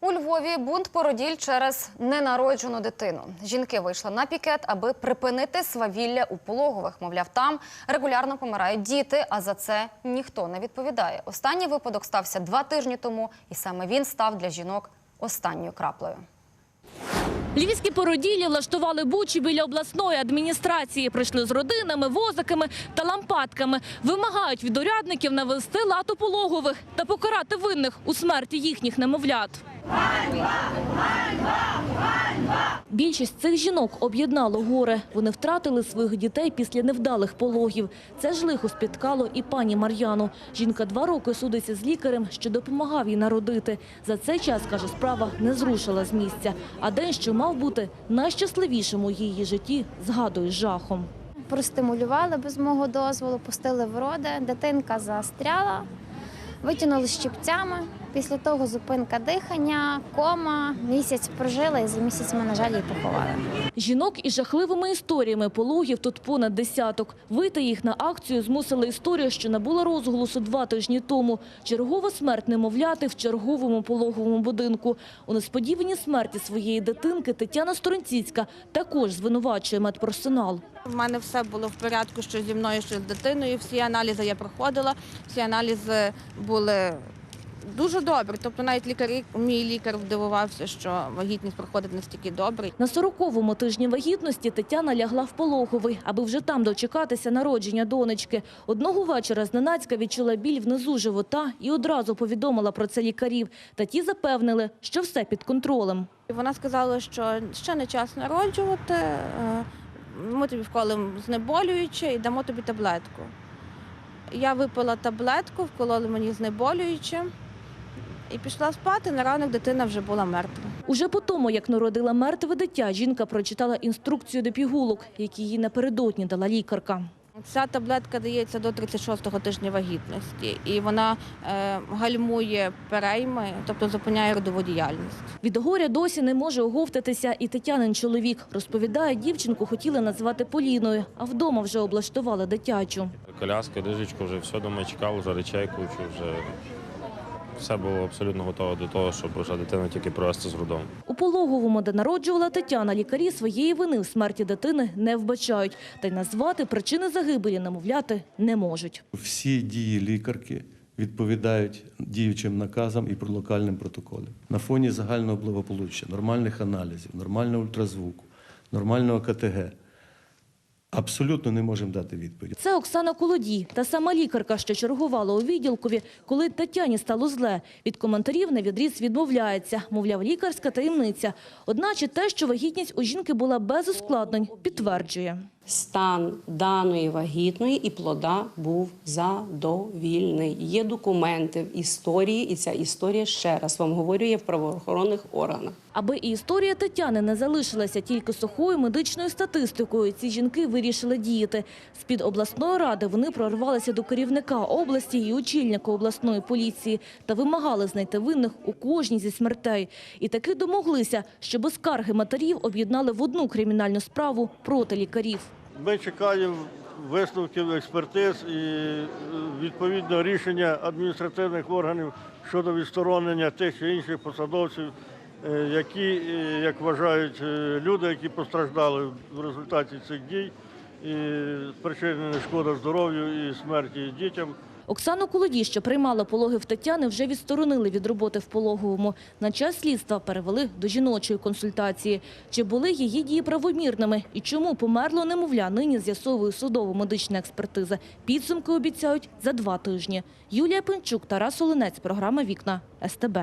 У Львові бунт породіль через ненароджену дитину. Жінки вийшли на пікет, аби припинити свавілля у пологових. Мовляв, там регулярно помирають діти, а за це ніхто не відповідає. Останній випадок стався два тижні тому, і саме він став для жінок останньою краплею. Львівські породілі влаштували бучі біля обласної адміністрації. Прийшли з родинами, возиками та лампадками. Вимагають від урядників навести лад пологових та покарати винних у смерті їхніх немовлят. Більшість цих жінок об'єднало горе. Вони втратили своїх дітей після невдалих пологів. Це ж лихо спіткало і пані Мар'яну. Жінка два роки судиться з лікарем, що допомагав їй народити. За цей час, каже, справа не зрушила з місця. А день, що мав бути найщасливішим у її житті, згадує жахом. Простимулювали без мого дозволу, пустили в роди, дитинка застряла, витягнули щипцями. Після того зупинка дихання, кома, місяць прожила і за місяць ми, на жаль, її поховали. Жінок із жахливими історіями пологів тут понад десяток. Вийти їх на акцію змусила історія, що набула розголосу два тижні тому. Чергова смерть немовляти в черговому пологовому будинку. У несподіваній смерті своєї дитинки Тетяна Сторонціцька також звинувачує медперсонал. В мене все було в порядку, що зі мною, що з дитиною. Всі аналізи я проходила, всі аналізи були дуже добрі. Тобто навіть лікарі, мій лікар здивувався, що вагітність проходить настільки добре. На 40-му тижні вагітності Тетяна лягла в пологовий, аби вже там дочекатися народження донечки. Одного вечора зненацька відчула біль внизу живота і одразу повідомила про це лікарів. Та ті запевнили, що все під контролем. Вона сказала, що ще не час народжувати. е, Ми тобі вколимо знеболююче і дамо тобі таблетку. Я випила таблетку, вкололи мені знеболююче і пішла спати. На ранок дитина вже була мертва. Уже по тому, як народила мертве дитя, жінка прочитала інструкцію до пігулок, які їй напередодні дала лікарка. Ця таблетка дається до 36-го тижня вагітності, і вона е, гальмує перейми, тобто зупиняє родову діяльність. Від горя досі не може оговтатися і Тетянин чоловік. Розповідає, дівчинку хотіли назвати Поліною, а вдома вже облаштували дитячу. Коляска, ліжечко, вже все дома чекав, вже речей кучу, вже все було абсолютно готово до того, щоб вже дитину тільки провести з родом. У пологовому, де народжувала Тетяна, лікарі своєї вини в смерті дитини не вбачають. Та й назвати причини загибелі немовляти не можуть. Всі дії лікарки відповідають діючим наказам і локальним протоколам. На фоні загального благополуччя, нормальних аналізів, нормального ультразвуку, нормального КТГ. Абсолютно не можемо дати відповідь. Це Оксана Колодій, та сама лікарка, що чергувала у відділкові, коли Тетяні стало зле. Від коментарів на відріз відмовляється. Мовляв, лікарська таємниця. Одначе те, що вагітність у жінки була без ускладнень, підтверджує. Стан даної вагітної і плода був задовільний. Є документи в історії, і ця історія ще раз вам говорю, є в правоохоронних органах. Аби і історія Тетяни не залишилася тільки сухою медичною статистикою, ці жінки вирішили діяти. З-під обласної ради вони прорвалися до керівника області і очільника обласної поліції та вимагали знайти винних у кожній зі смертей. І таки домоглися, щоб скарги матерів об'єднали в одну кримінальну справу проти лікарів. Ми чекаємо висновків експертиз і е, відповідно рішення адміністративних органів щодо відсторонення тих чи інших посадовців, е, які, е, як вважають люди, які постраждали в результаті цих дій, і спричинена шкода здоров'ю і смерті дітям. Оксану Колодій, що приймала пологи в Тетяни, вже відсторонили від роботи в пологовому. На час слідства перевели до жіночої консультації. Чи були її дії правомірними і чому померло немовля, нині з'ясовує судово-медична експертиза. Підсумки обіцяють за два тижні. Юлія Пинчук, Тарас Оленець, програма «Вікна» СТБ.